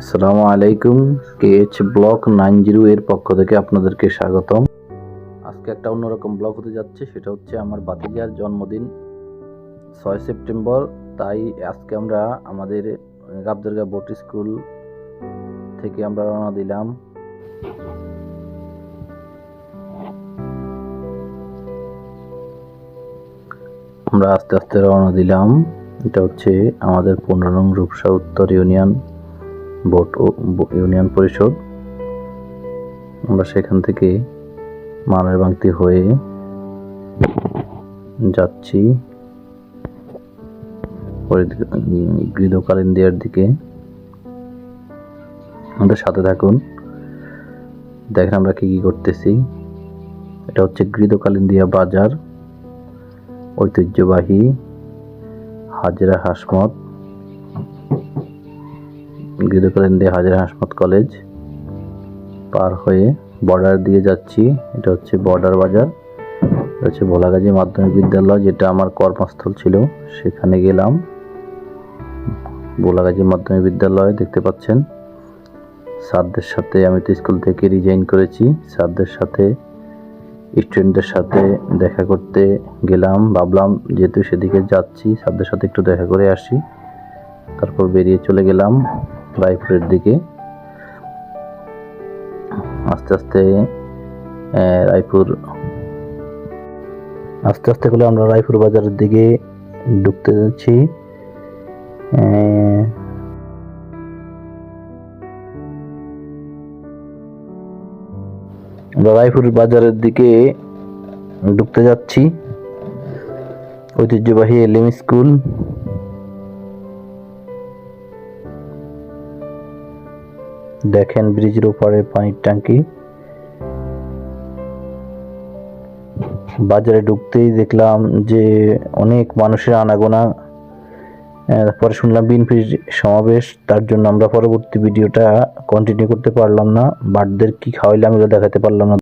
আসসালামু আলাইকুম কেএচ block nine zero এর পক্ষ থেকে আপনাদেরকে স্বাগতম। আজকে একটা অন্যরকম ব্লগ হতে যাচ্ছে, সেটা হচ্ছে আমার বাতিজার জন্মদিন, ছয় সেপ্টেম্বর। তাই আজকে আমরা আমাদের গাবদুর্গা বোট স্কুল থেকে আমরা রওনা দিলাম। আমরা আস্তে আস্তে রওনা দিলাম। এটা হচ্ছে আমাদের পনেরো নং রূপসা উত্তর ইউনিয়ন। ও ইউনিয়ন পরিষদ। আমরা সেখান থেকে মানের বাংতি হয়ে যাচ্ছি। গৃহকালীন দিয়ার দিকে। আমাদের সাথে থাকুন। দেখেন আমরা কি কি করতেছি। এটা হচ্ছে গৃহকালীন দিয়া বাজার। ঐতিহ্যবাহী হাজরা হাসমত। গৃহকালীন দিয়ে হাজরা হাসমত কলেজ। পার হয়ে বর্ডার দিয়ে যাচ্ছি। এটা হচ্ছে বর্ডার বাজার। এটা হচ্ছে ভোলাগাজী মাধ্যমিক বিদ্যালয়, যেটা আমার কর্মস্থল ছিল। সেখানে গেলাম। ভোলাগাজী মাধ্যমিক বিদ্যালয় দেখতে পাচ্ছেন। স্যারদের সাথে আমি তো স্কুল থেকে রিজাইন করেছি। স্যারদের সাথে স্টুডেন্টদের সাথে দেখা করতে গেলাম, ভাবলাম যেহেতু সেদিকে যাচ্ছি, স্যারদের সাথে একটু দেখা করে আসি। তারপর বেরিয়ে চলে গেলাম। রায়পুরের দিকে। আস্তে আস্তে রায়পুর। আস্তে আস্তে করে আমরা রায়পুর বাজারের দিকে ঢুকতে যাচ্ছি। আমরা রায়পুর বাজারের দিকে ঢুকতে যাচ্ছি। ঐতিহ্যবাহী এলএম স্কুল। দেখেন ব্রিজের উপরে পানির ট্যাঙ্কি। বাজারে ঢুকতেই দেখলাম যে অনেক মানুষের আনাগোনা। পরে শুনলাম বিএনপির সমাবেশ, তার জন্য আমরা পরবর্তী ভিডিওটা কন্টিনিউ করতে পারলাম না। বাটদের কি খাওয়াইলাম এগুলো দেখাতে পারলাম না।